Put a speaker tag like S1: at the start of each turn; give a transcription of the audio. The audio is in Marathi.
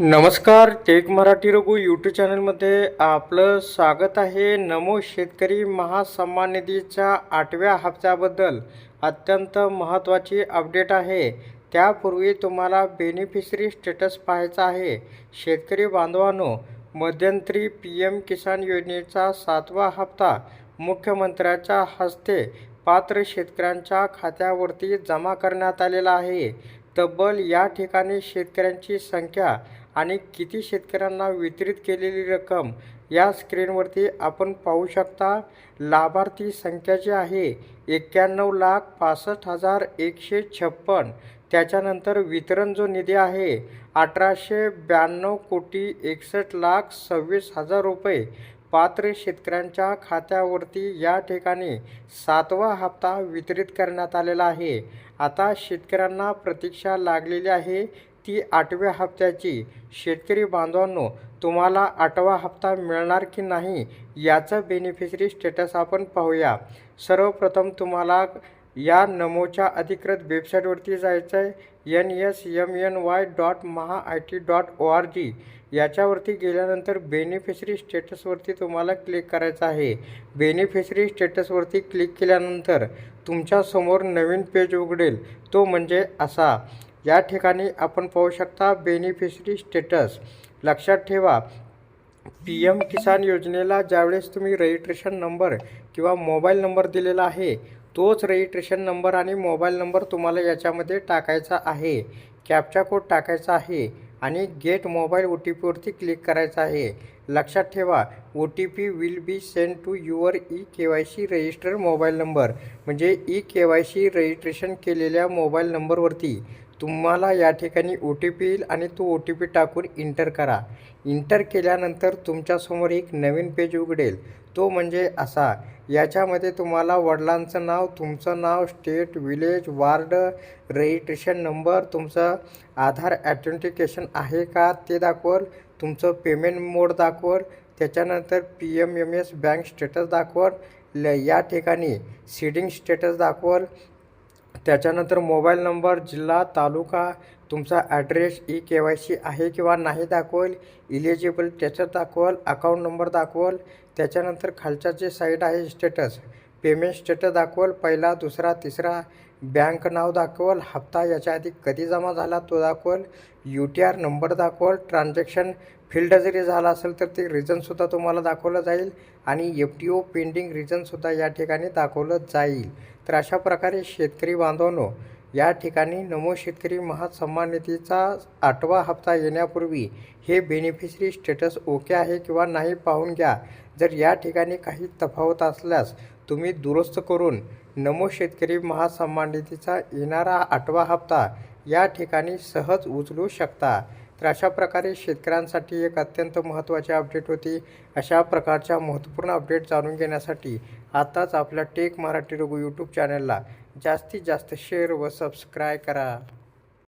S1: नमस्कार टेक मराठी रघु यूट्यूब चॅनलमध्ये आपलं स्वागत आहे. नमो शेतकरी महासन्मान निधीच्या आठव्या हप्त्याबद्दल अत्यंत महत्त्वाची अपडेट आहे. त्यापूर्वी तुम्हाला बेनिफिशरी स्टेटस पाहायचा आहे. शेतकरी बांधवांनो मध्यंतरी पी एम किसान योजनेचा सातवा हप्ता मुख्यमंत्र्याच्या हस्ते पात्र शेतकऱ्यांच्या खात्यावरती जमा करण्यात आलेला आहे. तब्बल या ठिकाणी शेतकऱ्यांची संख्या आणि किती शेतकऱ्यांना वितरित केलेली रक्कम या स्क्रीनवरती आपण पाहू शकता. लाभार्थी संख्या जी आहे एक्क्याण्णव लाख पासष्ट हजार एकशे छप्पन. त्याच्यानंतर वितरण जो निधी आहे अठराशे ब्याण्णव कोटी एकसष्ट लाख सव्वीस हजार रुपये. पात्र शेतकऱ्यांच्या खात्यावरती या ठिकाणी सातवा हप्ता वितरित करण्यात आलेला आहे. आता शेतकऱ्यांना प्रतीक्षा लागलेली आहे. ती आठव्या हप्त्याची. शेतकरी बांधवांनो तुम्हाला आठवा हप्ता मिळणार की नाही याचं बेनिफिशरी स्टेटस आपण पाहूया. सर्वप्रथम तुम्हाला या नमोच्या अधिकृत वेबसाईटवरती जायचं आहे N S M N Y dot Maha I T dot O R G याच्यावरती गेल्यानंतर बेनिफिशरी स्टेटसवरती तुम्हाला क्लिक करायचं आहे. बेनिफिशरी स्टेटसवरती क्लिक केल्यानंतर तुमच्यासमोर नवीन पेज उघडेल. तो म्हणजे असा. या ठिकाणी आपण पाहू शकता बेनिफिशरी स्टेटस लक्षात ठेवा पी एम किसान योजनेला ज्यावेळेस तुम्ही रजिस्ट्रेशन नंबर किंवा मोबाईल नंबर दिलेला आहे तोच रजिस्ट्रेशन नंबर आणि मोबाईल नंबर तुम्हाला याच्यामध्ये टाकायचा आहे. कॅपचा कोड टाकायचा आहे आणि गेट मोबाईल ओ टी पीवरती क्लिक करायचं आहे. लक्षात ठेवा O T P will be send to your E K Y C registered mobile number म्हणजे E K Y C registration केलेल्या मोबाईल नंबरवरती तुम्हाला या ठिकाणी ओ टी पी येईल आणि तो ओ टी पी टाकून इंटर करा. इंटर केल्यानंतर तुमच्यासमोर एक नवीन पेज उघडेल. तो म्हणजे असा. याच्यामध्ये तुम्हाला वडिलांचं नाव तुमचं नाव state village ward registration number तुमचं आधार ॲथेंटिकेशन आहे का ते दाखवल तुमचं पेमेंट मोड दाखवल त्याच्यानंतर P M M S bank status दाखवल ल या ठिकाणी सीडिंग स्टेटस दाखवल त्याच्यानंतर मोबाईल नंबर जिल्हा तालुका तुमचा address E K Y C आहे किंवा नाही दाखवेल इलिजिबल त्याच्यात दाखवल अकाउंट नंबर दाखवल. त्याच्यानंतर खालच्या जे साईड आहे स्टेटस पेमेंट स्टेटस दाखवल पहिला दुसरा तिसरा बँक नाव दाखवल हप्ता याच्या आधी कधी जमा झाला तो दाखवल यू टी आर नंबर दाखवल ट्रान्झॅक्शन फिल्ड जरी झाला असेल तर ते रिझनसुद्धा तुम्हाला दाखवलं जाईल आणि एफ टी ओ पेंडिंग रिझनसुद्धा या ठिकाणी दाखवलं जाईल. तर अशा प्रकारे शेतकरी बांधवांनो या ठिकाणी नमो शेतकरी महासन्मान निधीचा आठवा हप्ता येण्यापूर्वी हे बेनिफिशरी स्टेटस ओके आहे किंवा नाही पाहून घ्या. जर या ठिकाणी काही तफावत असल्यास तुम्ही दुरुस्त करून नमो शेतकरी महासन्मान निधीचा येणारा आठवा हप्ता या ठिकाणी सहज उचलू शकता. तर अशा प्रकारे शेतकऱ्यांसाठी एक अत्यंत महत्त्वाची अपडेट होती. अशा प्रकारच्या महत्त्वपूर्ण अपडेट जाणून घेण्यासाठी आताच आपल्या टेक मराठी रघु यूट्यूब चॅनलला जास्तीत जास्त शेअर व सबस्क्राय करा.